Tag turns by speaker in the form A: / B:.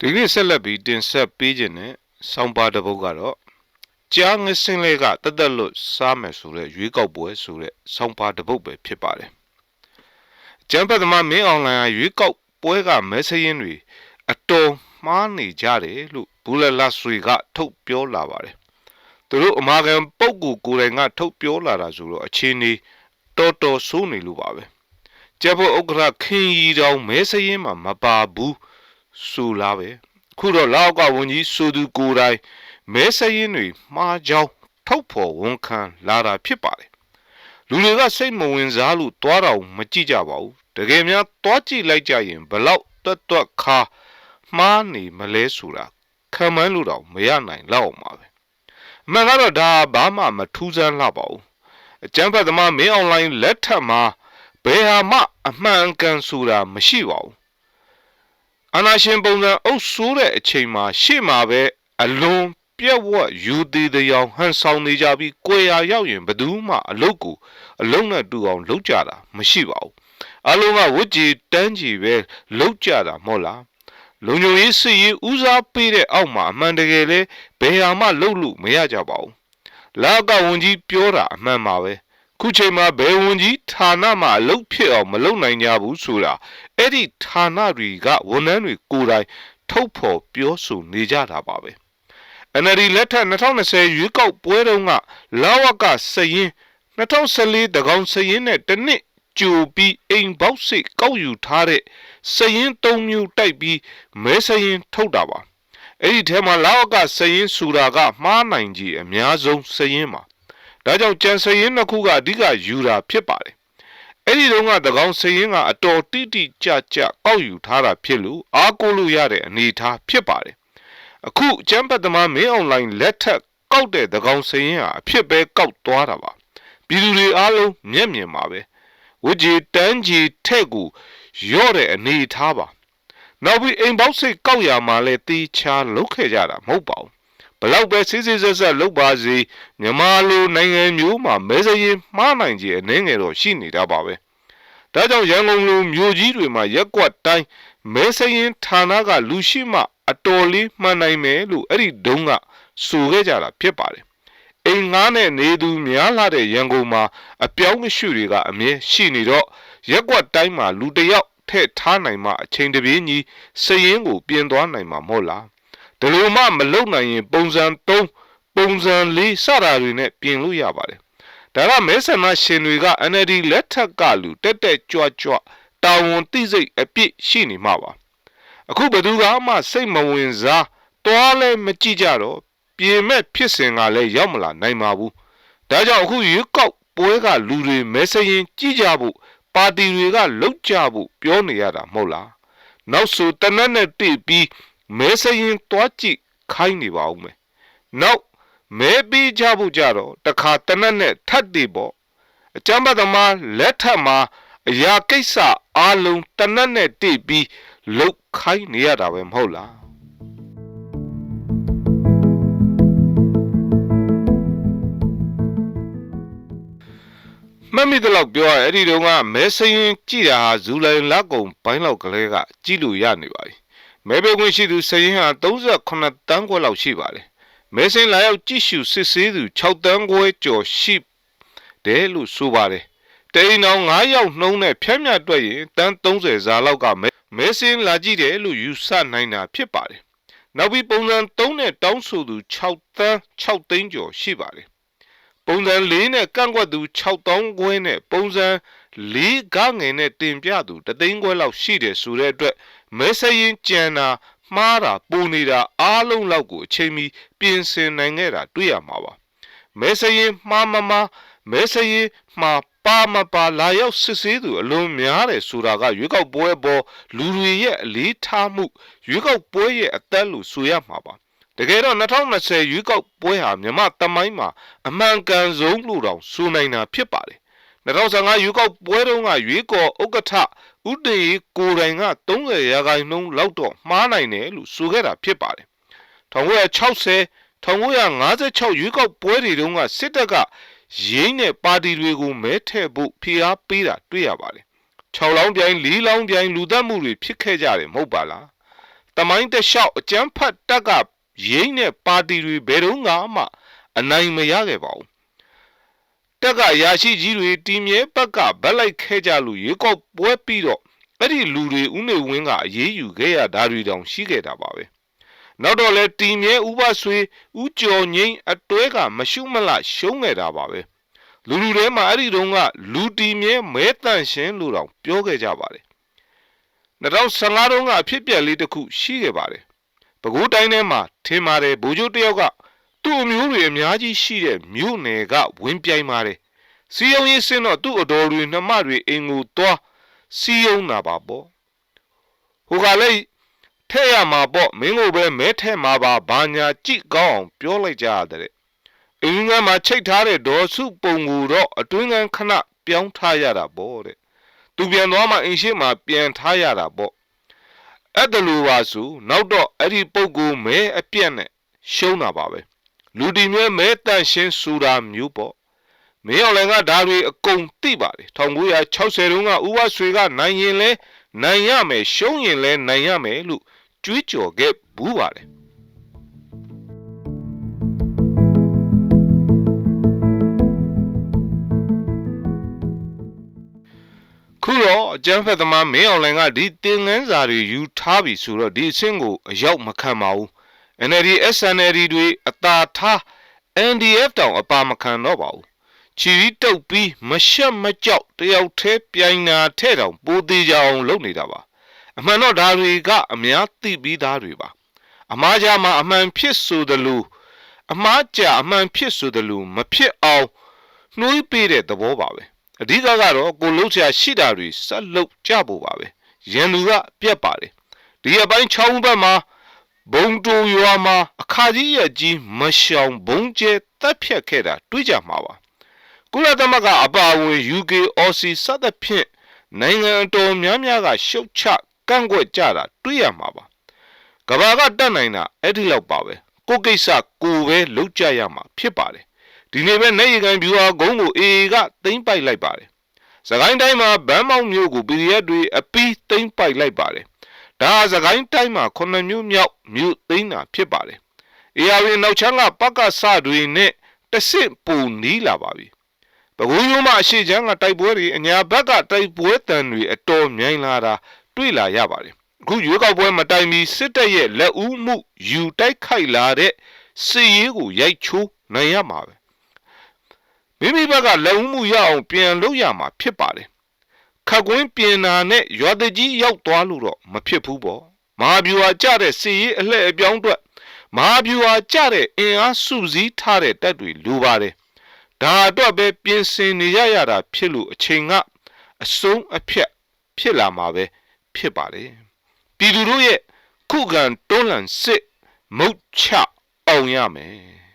A: ဒီနေ့ဆက်လက်ပြီးတင်ဆက်ပေးခြင်းနဲ့ဆောင်းပါတစ်ပုဒ်ကတော့ကြားငစင်းလေးကတသက်လွတ်စားမယ်ဆိုတဲ့ရွေးကောက်ပွဲဆိုတဲ့ဆောင်းပါတစ်ပုဒ်ပဲဖြစ်ပါတယ်။ကျမ်းပတ်သမားမင်းအွန်လိုင်းရွေးကောက်ပွဲကမဲဆရင်တွေအတော်မှားနေကြတယ်လို့ဘူလလဆွေကထုတ်ပြောလာပါတယ်။သူတို့အမာခံပုဂ္ဂိုလ်ကိုယ်တိုင်ကထုတ်ပြောလာတာဆိုတော့အခြေအနေတော်တော်ဆိုးနေလို့ပါပဲ။ကျပ်ဖို့ဥက္ကဋ္ဌခင်ရီတောင်မဲဆရင်မှာမပါဘူး။ ဆိုလာပဲခုတော့လောက်ကဝန်ကြီးဆိုသူကိုယ်တိုင်မဲဆရင်တွေမှားကြောင်းထုတ်ဖော်ဝန်ခံလာတာဖြစ်ပါတယ်လူတွေကစိတ်မဝင်စားလို့တွားတော်မကြည့်ကြပါဘူးတကယ်များတွားကြည့်လိုက်ကြရင်ဘလောက်တွတ်တွတ်ခါမှားနေမလဲဆိုတာခံမှန်းလို့တော့မရနိုင်လောက်အောင်ပါပဲအမှန်ကတော့ဒါဘာမှမထူးဆန်းလှပါဘူးအကျန်းဖတ်သမားမင်းအွန်လိုင်းလက်ထက်မှာဘယ်ဟာမှအမှန်ကန်ဆိုတာမရှိပါဘူး အာနာရှင်ပုံစံအုပ်ဆိုးတဲ့အချိန်မှာရှေ့မှာပဲအလွန်ပြက်ဝတ်ယူသေးတဲ့အောင်ဟန်ဆောင်နေကြပြီးကိုယ်ရာရောက်ရင်ဘသူမှအလုတ်ကိုအလုံးနဲ့တူအောင်လုပ်ကြတာမရှိပါဘူးအလုံးကဝတ်ကြည်တန်းကြည်ပဲလုပ်ကြတာမဟုတ်လားလုံညုံရေးစစ်ရေးဦးစားပေးတဲ့အောက်မှာအမှန်တကယ်လဲဘယ်ဟာမှလုပ်လို့မရကြပါဘူးလာကဝန်ကြီးပြောတာအမှန်ပါပဲ ခုချိန်မှာဘယ်ဝန်ကြီးဌာနမှာအလုပ်ဖြစ်အောင်မလုပ်နိုင်ကြဘူးဆိုတာအဲ့ဒီဌာနတွေကဝန်ထမ်းတွေကိုယ်တိုင်ထုတ်ဖော်ပြောဆိုနေကြတာပါပဲ NLD လက်ထက်2020ရွေးကောက်ပွဲတုန်းကလာဝကစရင်2014တကောင်စရင်နဲ့တနစ်ကြိုပြီးအိမ်ပေါက်စိတ်ကောက်ယူထားတဲ့စရင်၃မျိုးတိုက်ပြီးမဲစရင်ထုတ်တာပါအဲ့ဒီထဲမှာလာဝကစရင်ဆိုတာကမှားနိုင်ကြီးအများဆုံးစရင်ပါ ဒါကြောင့်ကြံစရင်နှစ်ခုကအဓိကယူတာဖြစ်ပါတယ်အဲ့ဒီတုန်းကတကောင်စရင်ကအတော်တိတိကျကျကောက်ယူထားတာဖြစ်လို့အားကိုးလို့ရတဲ့အနေအထားဖြစ်ပါတယ်အခုကျမ်းပတ်သမားမင်းအွန်လိုင်းလက်ထက်ကောက်တဲ့တကောင်စရင်ဟာအဖြစ်ပဲကောက်သွားတာပါပြည်သူတွေအားလုံးမျက်မြင်ပါပဲဝကြီးတန်းကြီးထဲ့ကိုရော့တဲ့အနေအထားပါနောက်ပြီးအိမ်ပေါက်စိတ်ကောက်ရမှာလဲတေးချာလုတ်ခဲ့ကြတာမဟုတ်ပါဘူး ဘလောက်ပဲစစ်စစ်ဆက်ဆက်လုပ်ပါစေမြန်မာလိုနိုင်ငံမျိုးမှာမဲစရင်မှားနိုင်ခြင်းအနှင်းငယ်တော့ရှိနေတာပါပဲဒါကြောင့်ရန်ကုန်လိုမြို့ကြီးတွေမှာရက်ကွက်တိုင်းမဲစရင်ဌာနကလူရှိမှအတော်လေးမှန်နိုင်မယ်လို့အဲ့ဒီဒုံးကဆိုခဲ့ကြတာဖြစ်ပါတယ်အိမ်ငားနဲ့နေသူများလာတဲ့ရန်ကုန်မှာအပြောင်းအရွှေ့တွေကအမြဲရှိနေတော့ရက်ကွက်တိုင်းမှာလူတယောက်ထည့်ထားနိုင်မှအချိန်တပြေးညီစရင်ကိုပြင်သွားနိုင်မှာမဟုတ်လား ဒီလိုမှမလုံနိုင်ရင်ပုံစံ3ပုံစံ4စတာတွေနဲ့ပြင်လို့ရပါတယ်ဒါကမဲဆန္ဒရှင်တွေက NLD လက်ထက်ကလူတက်တက်ကြွကြွတာဝန်သိစိတ်အပြည့်ရှိနေမှာပါအခုဘသူကမှစိတ်မဝင်စားတွားလဲမကြည့်ကြတော့ပြင်မဲ့ဖြစ်စဉ်ကလည်းရောက်မလာနိုင်ပါဘူးဒါကြောင့်အခုရွေးကောက်ပွဲကလူတွေမဲဆရင်ကြည့်ကြဖို့ပါတီတွေကလှုပ်ကြဖို့ပြောနေရတာမဟုတ်လားနောက်ဆိုတနက်နဲ့တိပြီး မဲစရင်တွားကြည့်ခိုင်းနေပါဦးမယ်နောက်မဲပေးကြဖို့ကြတော့တခါတနက်နဲ့ထပ်တည်ပေါ့အကျမ်းပသမားလက်ထက်မှာအရာကိစ္စအလုံးတနက်နဲ့တိပြီးလုတ်ခိုင်းနေရတာပဲမဟုတ်လားမမီတလောက်ပြောရအဲ့ဒီတုန်းကမဲစရင်ကြည်တာဟာဇူလိုင်လကုံဘိုင်းလောက်ကလေးကကြည်လို့ရနေပါပြီ မဲပေးခွင့်ရှိသူစရင်ဟာ38တန်းခွဲလောက်ရှိပါတယ်မဲစင်လာရောက်ကြည့်ရှုစစ်ဆေးသူ6တန်းခွဲကျော်ရှိတယ်လို့ဆိုပါတယ်တိန်အောင်9ယောက်နှုံးနဲ့ဖြတ်မြတ်တွက်ရင်တန်း30ဇာလောက်ကမဲစင်လာကြည့်တယ်လို့ယူဆနိုင်တာဖြစ်ပါတယ်နောက်ပြီးပုံစံ3နဲ့တောင်းဆိုသူ6တန်း6သိန်းကျော်ရှိပါတယ် ပုံစံ၄နဲ့ကန့်ကွက်သူ6000ခွဲနဲ့ပုံစံ၄ကငယ်နဲ့တင်ပြသူတသိန်းခွဲလောက်ရှိတယ်ဆိုတဲ့အတွက်မဲဆရင်ကြံတာမှားတာပူနေတာအားလုံးလောက်ကိုအချိန်မီပြင်ဆင်နိုင်ခဲ့တာတွေ့ရမှာပါမဲဆရင်မှားမမှားမဲဆရင်မှားပါမပါလာရောက်စစ်ဆေးသူအလွန်များတယ်ဆိုတာကရွေးကောက်ပွဲပေါ်လူတွေရဲ့အလေးထားမှုရွေးကောက်ပွဲရဲ့အသက်လို့ဆိုရမှာပါ တကယ်တော့2020ရွေးကောက်ပွဲဟာမြန်မာတမိုင်းမှာအမှန်ကန်ဆုံးလို့တောင်ဆိုနိုင်တာဖြစ်ပါတယ်2015ရွေးကောက်ပွဲတုန်းကရွေးကော်ဥက္ကဋ္ဌဥတည်ကိုယ်တိုင်က30ရာခိုင်နှုန်းလောက်တော့မှားနိုင်တယ်လို့ဆိုခဲ့တာဖြစ်ပါတယ်1960 1956ရွေးကောက်ပွဲတွေတုန်းကစစ်တပ်ကရင်းနဲ့ပါတီတွေကိုမဲထည့်ဖို့ဖိအားပေးတာတွေ့ရပါတယ်6လောင်းပြိုင်4လောင်းပြိုင်လူသက်မှုတွေဖြစ်ခဲ့ကြတယ်မဟုတ်ပါလားတတမိုင်းတစ်လျှောက်အကြမ်းဖက်တက်က ရိမ့်တဲ့ပါတီတွေဘယ်တော့မှအနိုင်မရခဲ့ပါဘူးတက်ကရာရှိကြီးတွေတီမြဲဘက်ကဗက်လိုက်ခဲကြလို့ရေကောက်ပွဲပြီးတော့အဲ့ဒီလူတွေဥနေဝင်းကအရေးယူခဲ့ရတာတွေတောင်ရှိခဲ့တာပါပဲနောက်တော့လဲတီမြဲဥပဆွေဥကျော်ငိမ့်အတွဲကမရှုမလရှုံးခဲ့တာပါပဲလူလူထဲမှာအဲ့ဒီတုန်းကလူတီမြဲမဲတန့်ရှင်လို့တောင်ပြောခဲ့ကြပါတယ်2015တုန်းကအဖြစ်ပြက်လေးတစ်ခုရှိခဲ့ပါတယ် ပဲခူးတိုင်းထဲမှာထင်ပါတယ်ဗိုလ်ချုပ်တယောက်ကသူ့အမျိုးတွေအများကြီးရှိတဲ့မြို့နယ်ကဝင်ပြိုင်ပါတယ်စီယုံရေးစင်းတော့သူ့အတော်တွေနှမတွေအိမ်ကိုသွားစီယုံတာပါပေါ့ဟိုကလည်းထဲ့ရမှာပေါ့မင်းကိုပဲမဲထဲ့မှာပါဘာညာကြည့်ကောင်းအောင်ပြောလိုက်ကြရတဲ့အင်းငယ်မှာချိတ်ထားတဲ့ဒေါ်စုပုံကိုတော့အတွင်းကခဏပြောင်းထားရတာပေါ့တဲ့သူပြန်သွားမှအင်းရှိမှပြန်ထားရတာပေါ့ အဲ့ဒါလိုပါဆိုနောက်တော့အဲ့ဒီပုံကိုမဲအပြက်နဲ့ရှုံးတာပါပဲလူတီမြဲမဲတန့်ရှင်းဆိုတာမျိုးပေါ့မင်းအောင်လည်းကဒါတွေအကုန်သိပါတယ်1960တုန်းကဥပဆွေကနိုင်ရင်လဲနိုင်ရမယ်ရှုံးရင်လဲနိုင်ရမယ်လို့ကြွေးကြော်ခဲ့ဘူးပါတယ် အကျန်းဖက်သမားမင်းအောင်လှိုင်ကဒီတင်ငန်းစာတွေယူထားပြီဆိုတော့ဒီအဆင့်ကိုအရောက်မခံပါဘူး NLD SNLD တွေအသာထား NDF တောင်အပါမခံတော့ပါဘူးချီရီတုတ်ပြီးမရှက်မကြောက်တယောက်တည်းပြိုင်နာထဲ့တောင်ပိုသေးကြအောင်လုပ်နေတာပါအမှန်တော့ဒါတွေကအများသိပြီးသားတွေပါအမားကြမှာအမှန်ဖြစ်ဆိုသလိုအမားကြအမှန်ဖြစ်ဆိုသလိုမဖြစ်အောင်နှွေးပေးတဲ့သဘောပါပဲ အဓိကကတော့ကိုလုံးဆရာရှိတာတွေဆက်လုပ်ကြဖို့ပါပဲရန်သူကပြက်ပါတယ်ဒီအပိုင်း6ဘက်မှာဘုံတူရွာမှာအခါကြီးရဲ့ကြီးမရှောင်ဘုံကျဲတက်ဖြတ်ခဲ့တာတွေ့ကြမှာပါကုလသမဂ္ဂအပါအဝင် UK OC စသဖြင့်နိုင်ငံတော်များများကရှုတ်ချကန့်ကွက်ကြတာတွေ့ရမှာပါကဘာကတတ်နိုင်တာအဲ့ဒီလောက်ပါပဲကိုကိစ္စကိုပဲလုပ်ကြရမှာဖြစ်ပါတယ် ဒီနေ့ပဲနေရီကန်ဗျူဟာဂုံးကိုအေကသိမ့်ပိုက်လိုက်ပါတယ်စကိုင်းတိုင်းမှာဗန်းမောက်မျိုးကို PDF တွေအပီးသိမ့်ပိုက်လိုက်ပါတယ်ဒါဟာစကိုင်းတိုင်းမှာခုနှစ်မျိုးမြောက်မြို့သိမ်းတာဖြစ်ပါတယ်အေယာဝင်နောက်ချမ်းကပကဆတွေနဲ့တဆင့်ပူနီးလာပါပြီပဲခူးရိုးမှာအရှိချမ်းကတိုက်ပွဲတွေအညာဘက်ကတိုက်ပွဲတန်တွေအတော်မြိုင်လာတာတွေ့လာရပါတယ်အခုရွေးကောက်ပွဲမတိုင်မီစစ်တပ်ရဲ့လက်ဦးမှုယူတိုက်ခိုက်လာတဲ့စစ်ရေးကိုရိုက်ချိုးနိုင်ရမှာပဲ မိမိဘက်ကလက်ဦးမှုရအောင်ပြန်လုပ်ရမှာဖြစ်ပါတယ်ခက်ကွင်းပြင်နာနဲ့ရွာတကြီးရောက်သွားလို့တော့မဖြစ်ဘူးပေါ့မဟာဗျူဟာကြတဲ့စီရေးအလှည့်အပြောင်းအတွက်မဟာဗျူဟာကြတဲ့အင်အားစုစည်းထားတဲ့တပ်တွေလိုပါတယ်ဒါအတွက်ပဲပြင်ဆင်နေရရတာဖြစ်လို့အချိန်ကအဆုံးအဖြတ်ဖြစ်လာမှာပဲဖြစ်ပါတယ်ပြည်သူတို့ရဲ့ခုခံတွန်းလှန်စစ်မုတ်ချအောင်ရမယ်